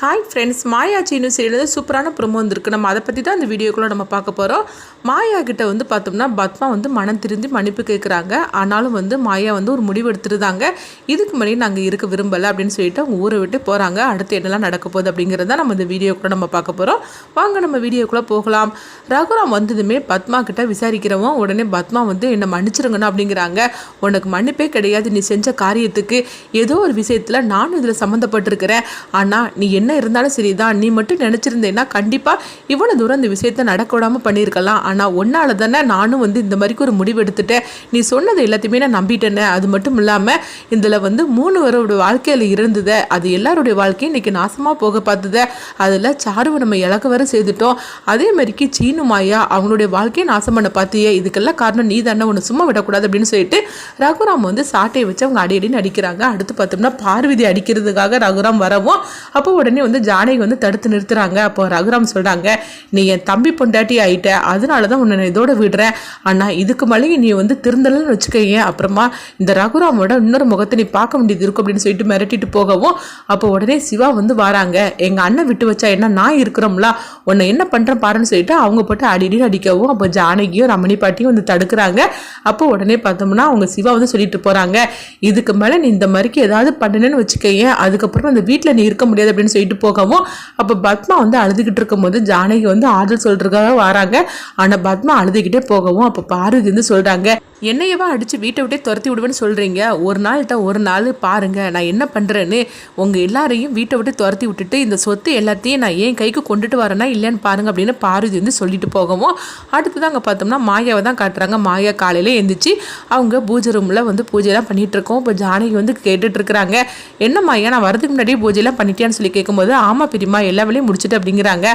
Hi friends மாயா சீனு சீரியலில் சூப்பரான promo வந்திருக்கு. நம்ம அதை பற்றி தான் இந்த வீடியோக்குள்ளே நம்ம பார்க்க போகிறோம் மாயா கிட்ட வந்து பார்த்தோம்னா பத்மா வந்து மனம் திருந்தி மன்னிப்பு கேட்குறாங்க ஆனாலும் வந்து மாயா வந்து ஒரு முடிவு எடுத்துருந்தாங்க. இதுக்கு முன்னாடி நாங்கள் இருக்க விரும்பலை அப்படின்னு சொல்லிட்டு அவங்க ஊரை விட்டு போகிறாங்க அடுத்து என்னெல்லாம் நடக்க போகுது அப்படிங்கிறத நம்ம இந்த வீடியோக்குள்ளே நம்ம பார்க்க போகிறோம் வாங்க நம்ம வீடியோக்குள்ளே போகலாம். ரகுராம் வந்ததுமே பத்மா கிட்ட விசாரிக்கிறவன் உடனே பத்மா வந்து என்னை மன்னிச்சிருங்கண்ணா அப்படிங்கிறாங்க. உனக்கு மன்னிப்பே கிடையாது. நீ செஞ்ச காரியத்துக்கு ஏதோ ஒரு விஷயத்தில் நானும் இதில் சம்மந்தப்பட்டிருக்கிறேன். ஆனால் நீ என்ன இருந்தாலும் சரிதான். நீ மட்டும் நினச்சிருந்தேன்னா கண்டிப்பாக இவ்வளோ தூரம் இந்த விஷயத்தை நடக்க விடாமல் பண்ணியிருக்கலாம். ஆனால் ஒன்றால் தானே நானும் வந்து இந்த மாதிரிக்கு ஒரு முடிவு எடுத்துட்டேன். நீ சொன்னது எல்லாத்தையுமே நான் நம்பிட்டேனே. அது மட்டும் இல்லாமல் இதில் வந்து மூணு பேரோட வாழ்க்கையில் இருந்தது. அது எல்லாருடைய வாழ்க்கையும் இன்னைக்கு நாசமாக போக பார்த்தது. அதில் சாருவை நம்ம இழக்க வர செய்துட்டோம். அதே மாதிரிக்கு சீனு மாயா அவங்களுடைய வாழ்க்கையை நாசம் பண்ண பார்த்தியே. இதுக்கெல்லாம் காரணம் நீ தானே. உன்னை சும்மா விடக்கூடாது அப்படின்னு சொல்லிட்டு ரகுராம் வந்து சாட்டையை வச்சு அவங்க அடி அடின்னு அடிக்கிறாங்க. அடுத்து பார்த்தோம்னா பார்வதி அடிக்கிறதுக்காக ரகுராம் வரவும். அப்போ உடனே வந்து ஜானகி வந்து தடுத்து நிறுத்துறாங்க. அப்போ ரகுராம் சொல்கிறாங்க நீ என் தம்பி பொண்டாட்டி ஆயிட்ட. அதனால தான் உன்னை இதோட விடுறேன். ஆனால் இதுக்கு மேலே நீ வந்து திருந்தலன்னு வச்சுக்கோங்க அப்புறமா இந்த ரகுராமோட இன்னொரு முகத்தை நீ பார்க்க வேண்டியது இருக்கும் அப்படின்னு சொல்லிட்டு மிரட்டிட்டு போகவும் அப்போ உடனே சிவா வந்து வராங்க. எங்கள் அண்ணன் விட்டு வச்சா என்ன நான் இருக்கிறோம்ல. உன்னை என்ன பண்ணுறேன் பாருன்னு சொல்லிட்டு அவங்க போட்டு அடிடி அடிக்கவும் அப்போ ஜானகியும் ரமணி பாட்டியும் வந்து தடுக்கிறாங்க. அப்போ உடனே பார்த்தோம்னா அவங்க சிவா வந்து சொல்லிட்டு போகிறாங்க இதுக்கு மேலே நீ இந்த மாதிரிக்கு ஏதாவது பண்ணணும்னு வச்சுக்கோங்க அதுக்கப்புறம் அந்த வீட்டில் நீ இருக்க முடியாது அப்படின்னு சொல்லிட்டு போகவும் அப்போ பத்மா வந்து அழுதுகிட்டு இருக்கும்போது ஜானகி வந்து ஆறுதல் சொல்கிறதுக்காக வராங்க. ஆனால் பத்மா அழுதுகிட்டே போகவும் அப்போ பார்வதி வந்து சொல்கிறாங்க என்னையவா அடித்து வீட்டை விட்டே துரத்தி விடுவேன்னு சொல்கிறீங்க ஒரு நாள்கிட்ட ஒரு நாள் பாருங்கள் நான் என்ன பண்ணுறேன்னு உங்கள் எல்லாரையும் வீட்டை விட்டு துரத்தி விட்டுட்டு இந்த சொத்து எல்லாத்தையும் நான் ஏன் கைக்கு கொண்டுட்டு வரேன்னா இல்லைன்னு பாருங்கள் அப்படின்னு பார்வதி வந்து சொல்லிட்டு போகவும் அடுத்தது அங்கே பார்த்தோம்னா மாயாவை தான் காட்டுறாங்க. மாயா காலையில் எழுந்திரிச்சு அவங்க பூஜை ரூமில் வந்து பூஜைலாம் பண்ணிகிட்ருக்கோம் இருக்கோம். இப்போ ஜானகி வந்து கேட்டுட்ருக்குறாங்க என்ன மாயா நான் வரதுக்கு முன்னாடியே பூஜைலாம் பண்ணிட்டியான்னு சொல்லி கேட்கும்போது ஆமாம் பெரியம்மா எல்லா வேலையும் முடிச்சுட்டு அப்படிங்கிறாங்க.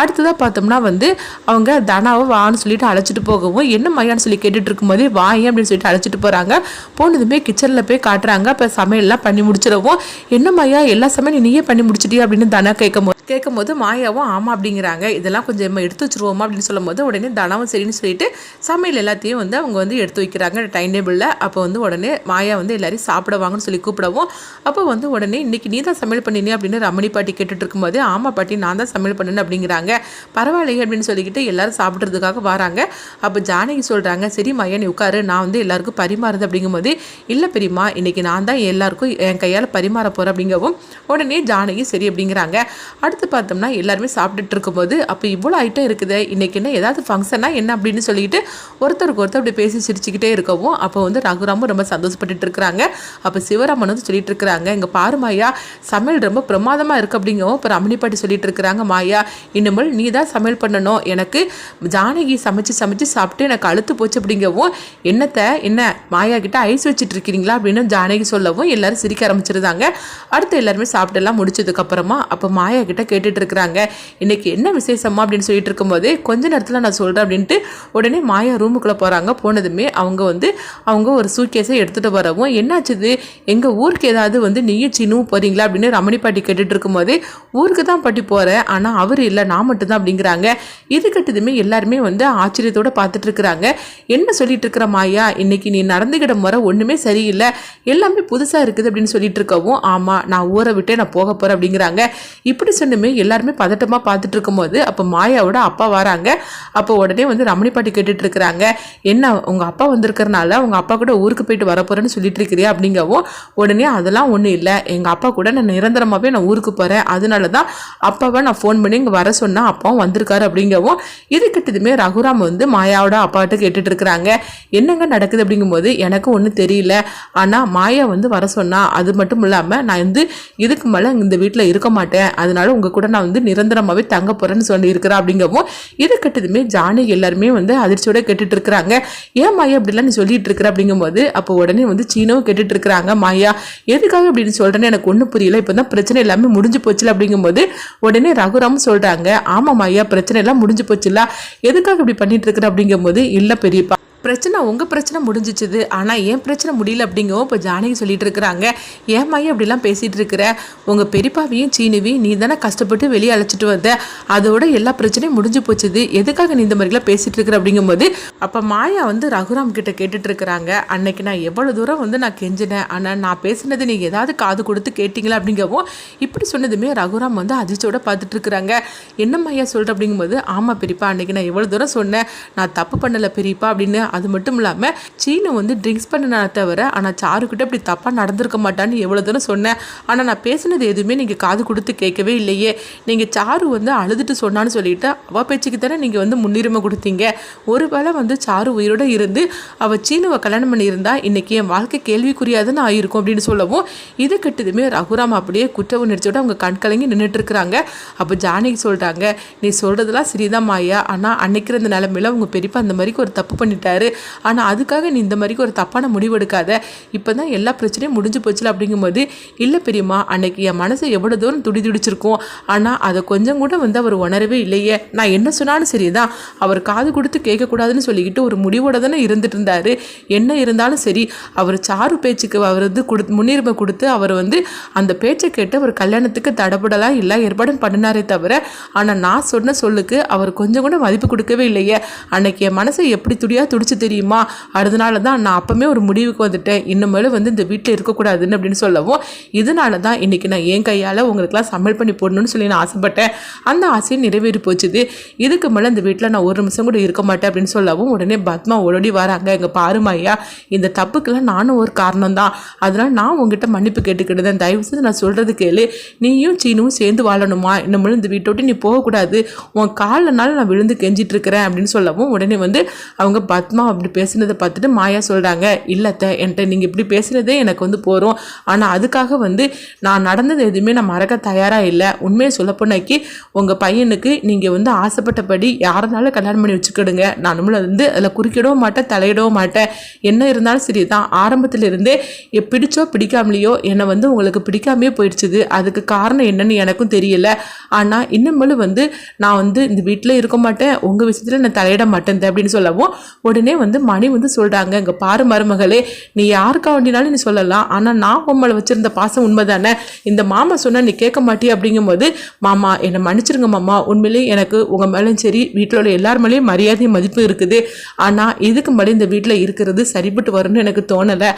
அடுத்ததாக பார்த்தோம்னா வந்து அவங்க தனாவை வான்னு சொல்லிட்டு அழைச்சிட்டு போகவும் என்ன மாயான்னு சொல்லி கேட்டுட்ருக்கும்போது இருக்கும்போதே வாங்க அப்படின்னு சொல்லிட்டு அழைச்சிட்டு போகிறாங்க போனதுமே கிச்சனில் போய் காட்டுறாங்க. அப்போ சமையல்லாம் பண்ணி முடிச்சிடவும் என்ன எல்லா சமையல் நீயே பண்ணி முடிச்சிட்டியா அப்படின்னு தனா கேட்கும் போது கேட்கும்போது மாயாவும் ஆமாம் அப்படிங்கிறாங்க. இதெல்லாம் கொஞ்சம் நம்ம எடுத்து வச்சுருவோமா அப்படின்னு சொல்லும்போது உடனே தனவும் சரின்னு சொல்லிட்டு சமையல் எல்லாத்தையும் வந்து அவங்க வந்து எடுத்து வைக்கிறாங்க. டைம் டேபிளில் அப்போ வந்து உடனே மாயா வந்து எல்லாரையும் சாப்பிட வாங்கன்னு சொல்லி கூப்பிடவும். அப்போ வந்து உடனே இன்னைக்கு நீ தான் சமையல் பண்ணினே அப்படின்னு ரமணி பாட்டி கேட்டுட்டு இருக்கும்போது ஆமாம் பாட்டி நான் தான் சமையல் பண்ணேன் அப்படிங்கிறாங்க. பரவாயில்லையே அப்படின்னு சொல்லிக்கிட்டு எல்லாரும் சாப்பிட்றதுக்காக வராங்க. அப்போ ஜானகி சொல்கிறாங்க சரி மையா நீ உட்காரு. நான் வந்து எல்லாருக்கும் பரிமாறுது அப்படிங்கும்போது இல்லை பெரியம்மா இன்னைக்கு நான் தான் எல்லாருக்கும் என் கையால் பரிமாற போகிறேன் அப்படிங்கவும் உடனே ஜானகி சரி அப்படிங்கிறாங்க. அடுத்து பார்த்தோம்னா எல்லாருமே சாப்பிட்டுட்டு இருக்கும்போது அப்போ இவ்வளோ ஐட்டம் இருக்குது இன்றைக்கி என்ன ஏதாவது ஃபங்க்ஷனா என்ன? அப்படின்னு சொல்லிட்டு ஒருத்தருக்கு ஒருத்தர் அப்படி பேசி சிரிச்சுக்கிட்டே இருக்கவும் அப்போ வந்து ரகுராமும் ரொம்ப சந்தோஷப்பட்டுட்டு இருக்கிறாங்க. அப்போ சிவராமன் வந்து சொல்லிட்டு இருக்கிறாங்க இங்கே பாரு மாயா சமையல் ரொம்ப பிரமாதமாக இருக்கு அப்படிங்கவும் இப்போ ரமணி பாட்டி சொல்லிட்டு இருக்கிறாங்க மாயா இனிமேல் நீ தான் சமையல் பண்ணணும். எனக்கு ஜானகி சமைச்சு சமைச்சு சாப்பிட்டு எனக்கு அழுத்து போச்சு அப்படிங்கவும் என்னத்தை என்ன மாயா கிட்ட ஐஸ் வச்சுட்டு இருக்கிறீங்களா அப்படின்னு ஜானகி சொல்லவும் எல்லாரும் சிரிக்க ஆரம்பிச்சிருந்தாங்க. அடுத்து எல்லாருமே சாப்பிட்டெல்லாம் முடிச்சதுக்கப்புறமா அப்போ மாயா கிட்ட கேட்டுட்டு இருக்கிறாங்க இன்னைக்கு என்ன விசேஷமா அப்படின்னு சொல்லிட்டு இருக்கும்போது கொஞ்ச நேரத்தில் நான் சொல்கிறேன் அப்படின்ட்டு உடனே மாயா ரூமுக்குள்ளே போகிறாங்க போனதுமே அவங்க வந்து அவங்க ஒரு சூட்கேஸை எடுத்துகிட்டு வரவும் என்னாச்சுது எங்கள் ஊருக்கு ஏதாவது வந்து நீயும் சின்னும் போகிறீங்களா அப்படின்னு ரமணி பாட்டி கேட்டுட்டு இருக்கும்போது ஊருக்கு தான் பாட்டி போகிறேன் ஆனால் அவர் இல்லை நான் மட்டும்தான் அப்படிங்கிறாங்க. இது கட்டதுமே எல்லாருமே வந்து ஆச்சரியத்தோட பார்த்துட்டு இருக்கிறாங்க என்ன சொல்லிட்டு இருக்கிற மாயா இன்னைக்கு நீ நடந்துக்கிட்ட முறை ஒன்றுமே சரியில்லை. எல்லாமே புதுசாக இருக்குது அப்படின்னு சொல்லிட்டு இருக்கவும் ஆமாம் நான் ஊரை விட்டே நான் போக போகிறேன் அப்படிங்கிறாங்க. இப்படி சொன்னுமே எல்லாருமே பதட்டமாக பார்த்துட்டு இருக்கும்போது அப்போ மாயாவோட அப்பா வராங்க. அப்போ உடனே வந்து ரமணி பாட்டி கேட்டுட்டு இருக்கிறாங்க. என்ன உங்கள் அப்பா வந்திருக்கறனால உங்கள் அப்பா கூட ஊருக்கு போயிட்டு வரப்போறேன்னு சொல்லிட்டு இருக்கிறியா அப்படிங்கவும் உடனே அதெல்லாம் ஒன்றும் இல்லை. எங்கள் அப்பா கூட நான் நிரந்தரமாகவே நான் ஊருக்கு போகிறேன் அதனால தான் அப்பாவை நான் ஃபோன் பண்ணி இங்கே வர சொன்னால் அப்பாவும் வந்திருக்காரு அப்படிங்கவும் இது கிட்டதுமே ரகுராம் வந்து மாயாவோட அப்பாட்ட கேட்டுட்டு இருக்கிறாங்க. என்னங்க நடக்குது அப்படிங்கும்போது எனக்கு ஒன்றும் தெரியல. ஆனால் மாயா வந்து வர சொன்னா அது மட்டும் இல்லாமல் நான் வந்து இதுக்கு மேலே இந்த வீட்டில் இருக்க மாட்டேன். அதனால உங்கள் கூட நான் வந்து நிரந்தரமாகவே தங்க போகிறேன்னு சொல்லி இருக்கிறேன் அப்படிங்கவும் இது கட்டதுமே ஜானகி எல்லாருமே வந்து அதிர்ச்சியோட கேட்டுட்டு இருக்கிறாங்க. ஏன் மாயா இப்படிலாம் நீ சொல்லிட்டு இருக்கிற அப்படிங்கும்போது அப்போ உடனே வந்து சீனவும் கேட்டுட்டு இருக்கிறாங்க. மாயா எதுக்காக அப்படின்னு சொல்கிறேன்னு எனக்கு ஒன்றும் புரியல. இப்போ தான் பிரச்சனை எல்லாமே முடிஞ்சு போச்சுல அப்படிங்கும்போது உடனே ரகுராம் சொல்கிறாங்க ஆமாம் மாயா பிரச்சனை எல்லாம் முடிஞ்சு போச்சுல. எதுக்காக இப்படி பண்ணிட்டு இருக்கிற அப்படிங்கும்போது இல்லை பெரியப்பா. பிரச்சனை உங்கள் பிரச்சனை முடிஞ்சிச்சுது. ஆனால் ஏன் பிரச்சனை முடியல அப்படிங்கவும் இப்போ ஜானகி சொல்லிட்டு இருக்கிறாங்க. ஏன் மையம் அப்படிலாம் பேசிகிட்டு இருக்கிற? உங்கள் பெரியப்பாவையும் சீனுவையும் நீ தானே கஷ்டப்பட்டு வெளியே அழைச்சிட்டு வந்த. அதோட எல்லா பிரச்சனையும் முடிஞ்சு போச்சுது. எதுக்காக நீ இந்த மாதிரிலாம் பேசிகிட்டு இருக்கிற அப்படிங்கும்போது அப்போ மாயா வந்து ரகுராம் கிட்ட கேட்டுட்டு இருக்கிறாங்க. அன்னைக்கு நான் எவ்வளோ தூரம் வந்து நான் கெஞ்சினேன். ஆனால் நான் பேசினது நீங்கள் ஏதாவது காது கொடுத்து கேட்டிங்களா அப்படிங்கவும் இப்படி சொன்னதுமே ரகுராம் வந்து அதிர்ச்சியோட பார்த்துட்டு இருக்கிறாங்க. என்ன மையா சொல்கிற அப்படிங்கும்போது ஆமாம் பெரியப்பா அன்னைக்கு நான் எவ்வளோ தூரம் சொன்னேன். நான் தப்பு பண்ணலை பெரியப்பா அப்படின்னு அது மட்டும் இல்லாமல் சீனு வந்து ட்ரிங்க்ஸ் பண்ணினா தவிர ஆனால் சாருக்கிட்ட இப்படி தப்பாக நடந்திருக்க மாட்டான்னு எவ்வளோ தூரம் சொன்னேன். ஆனால் நான் பேசினது எதுவுமே நீங்கள் காது கொடுத்து கேட்கவே இல்லையே. நீங்கள் சாரு வந்து அழுதுட்டு சொன்னான்னு சொல்லிட்டு அவள் பேச்சுக்கு தானே நீங்கள் வந்து முன்னுரிமை கொடுத்தீங்க. ஒருவேளை வந்து சாரு உயிரோடு இருந்து அவள் சீனுவை கல்யாணம் பண்ணியிருந்தா இன்றைக்கி என் வாழ்க்கை கேள்விக்குரியாதுன்னு ஆயிருக்கும் அப்படின்னு சொல்லவும் இது கெட்டதுமே ரகுராம் அப்படியே குற்ற உணர்ச்சியோட அவங்க கண் கலங்கி நின்றுட்டு இருக்கிறாங்க. அப்போ ஜானகி சொல்கிறாங்க நீ சொல்கிறதெல்லாம் சரிதான் மாயா ஆனால் அன்னைக்கிற அந்த நிலமையில உங்கள் பெரியப்பா அந்த மாதிரி ஒரு தப்பு பண்ணிட்டாரு. ஆனால் அதுக்காக நீ இந்த மாதிரி ஒரு தப்பான முடிவு எடுக்காத இப்போ தான் எல்லா பிரச்சனையும் முடிஞ்சு போச்சுல அப்படிங்கும்போது இல்லை பெரியம்மா அன்னைக்கு என் மனசு எவ்வளோ தூரம் துடி துடிச்சிருக்கும். ஆனால் அதை கொஞ்சம் கூட வந்து அவர் உணரவே இல்லையே. நான் என்ன சொன்னாலும் சரிதான். அவர் காது கொடுத்து கேட்கக்கூடாதுன்னு சொல்லிக்கிட்டு ஒரு முடிவோட தானே இருந்துட்டு இருந்தார். என்ன இருந்தாலும் சரி அவர் சாரு பேச்சுக்கு அவர் வந்து கொடு முன்னுரிமை கொடுத்து அவர் வந்து அந்த பேச்சை கேட்டு அவர் கல்யாணத்துக்கு தடப்படலாம் இல்லை ஏற்பாடும் பண்ணினாரே தவிர ஆனால் நான் சொன்ன சொல்லுக்கு அவர் கொஞ்சம் கூட மதிப்பு கொடுக்கவே இல்லையே. அன்னைக்கு என் மனசை எப்படி துடியாக துடிச்சு தெரியுமா? அதனால தான் நான் அப்போமே ஒரு முடிவுக்கு வந்துட்டேன். இன்னுமேல வந்து இந்த வீட்டில் இருக்கக்கூடாதுன்னு அப்படின்னு சொல்லவும் இதனால தான் இன்றைக்கி நான் என் கையால் உங்களுக்குலாம் சமையல் பண்ணி போடணும்னு சொல்லி நான் ஆசைப்பட்டேன். அந்த ஆசையை நிறைவேறி போச்சுது. இதுக்கு மேலே இந்த வீட்டில் நான் ஒரு நிமிஷம் கூட இருக்க மாட்டேன் அப்படின்னு சொல்லவும் உடனே பத்மா ஓடி வராங்க. எங்கள் பாருமாய்யா இந்த தப்புக்கெல்லாம் நானும் ஒரு காரணம் தான். அதனால் நான் உங்ககிட்ட மன்னிப்பு கேட்டுக்கிட்டேன். தயவு செய்து நான் சொல்கிறது கேளு. நீயும் சீனும் சேர்ந்து வாழணுமா? இன்னும் இந்த வீட்டை விட்டு நீ போகக்கூடாது. உன் காலனால நான் விழுந்து கெஞ்சிட்டு இருக்கிறேன் அப்படின்னு சொல்லவும் உடனே வந்து அவங்க பத்மா அப்படி பேசினதை பார்த்துட்டு மாயா சொல்கிறாங்க இல்லைத்த என்கிட்ட நீங்கள் இப்படி பேசுனதே எனக்கு வந்து போகிறோம் ஆனால் அதுக்காக வந்து நான் நடந்தது எதுவுமே நான் மறக்க தயாராக இல்லை. உண்மையை சொல்லப்போனாக்கி உங்கள் பையனுக்கு நீங்கள் வந்து ஆசைப்பட்டபடி யாருனாலும் கல்யாணம் பண்ணி வச்சுக்கிடுங்க. நான் நம்மளை வந்து அதில் குறுக்கிடவும் மாட்டேன் தலையிடவும் மாட்டேன். என்ன இருந்தாலும் சரி தான் ஆரம்பத்தில் இருந்தே பிடிச்சோ பிடிக்காமலையோ என்னை வந்து உங்களுக்கு பிடிக்காமே போயிடுச்சுது. அதுக்கு காரணம் என்னன்னு எனக்கும் தெரியல. ஆனால் இன்னுமேலும் வந்து நான் வந்து இந்த வீட்டில் இருக்க மாட்டேன். உங்கள் விஷயத்தில் நான் தலையிட மாட்டேன் அப்படின்னு சொல்லவும் உடனே வந்து மணி வந்து சொல்கிறாங்க இங்கே பாரு மருமகளே நீ யாருக்கா வேண்டினாலும் நீ சொல்லலாம். ஆனால் நான் உம்மளை வச்சுருந்த பாசம் உண்மை தானே இந்த மாமா சொன்னால் நீ கேட்க மாட்டியே? அப்படிங்கும்போது மாமா என்னை மன்னிச்சிருங்க மாமா. உண்மையிலேயே எனக்கு உங்கள் மேலேயும் சரி வீட்டில் உள்ள எல்லார் மேலேயும் மரியாதையும் மதிப்பு இருக்குது. ஆனால் இதுக்கு மேலே இந்த வீட்டில் இருக்கிறது சரிப்பட்டு வரும்னு எனக்கு தோணலை.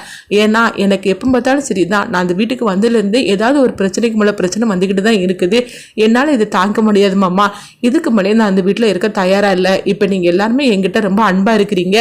ஏன்னா எனக்கு எப்போ பார்த்தாலும் சரி தான் நான் அந்த வீட்டுக்கு வந்ததுலேருந்து ஏதாவது ஒரு பிரச்சனைக்கு மேலே பிரச்சனை வந்துக்கிட்டு தான் இருக்குது. என்னால் இதை தாங்க முடியாது மாமா. இதுக்கு மேலே நான் அந்த வீட்டில் இருக்க தயாராக இல்லை. இப்போ நீங்கள் எல்லாருமே என்கிட்ட ரொம்ப அன்பாக இருக்கிறீங்க.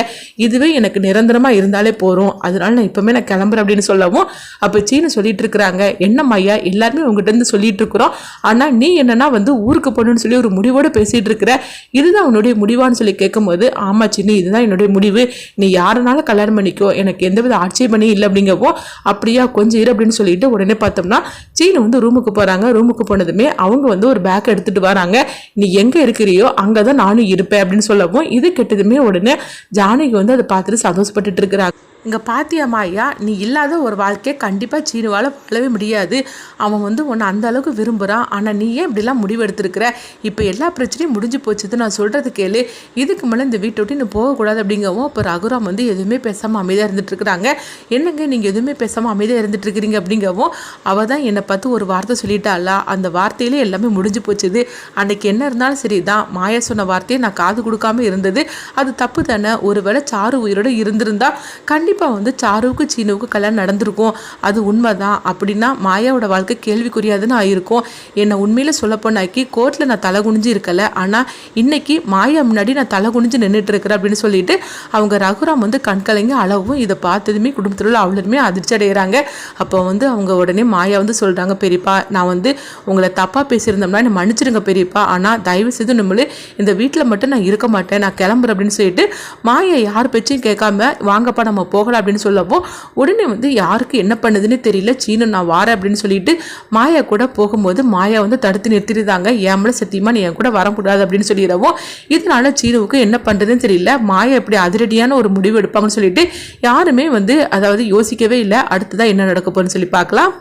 இதுவே எனக்கு நிரந்தரமாக இருந்தாலே போகிறோம் அதனால நான் இப்போமே நான் கிளம்புறேன் அப்படின்னு சொல்லவும் அப்போ சீனு சொல்லிட்டு இருக்கிறாங்க என்னம்மா ஐயா எல்லாருமே உங்ககிட்ட சொல்லிட்டு இருக்கிறோம். ஆனால் நீ என்னன்னா வந்து ஊருக்கு போகணும்னு சொல்லி ஒரு முடிவோடு பேசிகிட்டு இருக்கிற. இதுதான் உன்னுடைய முடிவான்னு சொல்லி கேட்கும்போது ஆமா சின்ன இதுதான் என்னுடைய முடிவு. நீ யாருனாலும் கல்யாணம் பண்ணிக்கோ. எனக்கு எந்தவித ஆட்சேபனையும் இல்லை அப்படிங்கவோ அப்படியா கொஞ்சம் இரு அப்படின்னு சொல்லிட்டு உடனே பார்த்தோம்னா சீனு வந்து ரூமுக்கு போகிறாங்க ரூமுக்கு போனதுமே அவங்க வந்து ஒரு பேக் எடுத்துட்டு வராங்க. நீ எங்கே இருக்கிறியோ அங்கே தான் நானும் இருப்பேன் அப்படின்னு சொல்லவும் இது கெட்டதுமே உடனே ஜானகி வந்து அதை பார்த்துட்டு சந்தோஷப்பட்டுட்டு இருக்கிறாங்க. இங்கே பாத்தியம்மா ஐயா நீ இல்லாத ஒரு வாழ்க்கையை கண்டிப்பாக சீனுவால் வாழவே முடியாது. அவன் வந்து உன்னை அந்த அளவுக்கு விரும்புகிறான் ஆனால் நீ ஏன் இப்படிலாம் முடிவெடுத்திருக்கிற? இப்போ எல்லா பிரச்சனையும் முடிஞ்சு போச்சுது நான் சொல்கிறது கேளு. இதுக்கு மேலே இந்த வீட்டை விட்டு நீ போகக்கூடாது அப்படிங்கவும் இப்போ ரகுராம் வந்து எதுவுமே பேசாமல் அமைதியாக இருந்துட்டு இருக்கிறாங்க என்னங்க நீங்கள் எதுவுமே பேசாமல் அமைதியாக இருந்துட்டுருக்கிறீங்க அப்படிங்கவும் அவள் தான் என்னை பார்த்து ஒரு வார்த்தை சொல்லிட்டாளா? அந்த வார்த்தையிலே எல்லாமே முடிஞ்சு போச்சுது. அன்றைக்கி என்ன இருந்தாலும் சரி தான் மாயா சொன்ன வார்த்தையை நான் காது கொடுக்காம இருந்தது. அது தப்பு தானே? ஒருவேளை சாரு உயிரோடு இருந்திருந்தா கண்டிப்பாக கண்டிப்பாக வந்து சாருவுக்கு சீனுவுக்கு கல்யாணம் நடந்திருக்கும். அது உண்மை தான் அப்படின்னா மாயாவோட வாழ்க்கை கேள்விக்குரியாதுன்னு ஆயிருக்கும். என்னை உண்மையில் சொல்லப்போனாக்கி கோர்ட்டில் நான் தலை குனிஞ்சு இருக்கல. ஆனால் இன்னைக்கு மாயா முன்னாடி நான் தலை குனிஞ்சு நின்றுட்டு இருக்கிறேன் அப்படின்னு சொல்லிட்டு அவங்க ரகுராம் வந்து கண்கலைங்க அளவும் இதை பார்த்ததுமே குடும்பத்தில் உள்ள அவ்வளோருமே அதிர்ச்சி அடைகிறாங்க அப்போ வந்து அவங்க உடனே மாயா வந்து சொல்கிறாங்க பெரியப்பா நான் வந்து உங்களை தப்பாக பேசியிருந்தோம்னா என்னை மன்னிச்சிருங்க பெரியப்பா. ஆனால் தயவு செய்து நம்மளே இந்த வீட்டில் மட்டும் நான் இருக்க மாட்டேன். நான் கிளம்புறேன் அப்படின்னு சொல்லிட்டு மாயா யார் பேச்சையும் கேட்காம வாங்கப்பா நம்ம போ போகலாம் அப்படின்னு சொல்லப்போ உடனே வந்து யாருக்கு என்ன பண்ணுதுன்னு தெரியல. சீனு நான் வாரேன் அப்படின்னு சொல்லிட்டு மாயா கூட போகும்போது மாயா வந்து தடுத்து நிறுத்திடுதாங்க. ஏமல சத்தியமாக நீ என் கூட வரக்கூடாது அப்படின்னு சொல்லிடவும் இதனால சீனுவுக்கு என்ன பண்ணுறதுன்னு தெரியல. மாயா இப்படி அதிரடியான ஒரு முடிவு எடுப்பாங்கன்னு சொல்லிட்டு யாருமே வந்து அதாவது யோசிக்கவே இல்லை. அடுத்ததான் என்ன நடக்க போகுதுன்னு சொல்லி பார்க்கலாம்.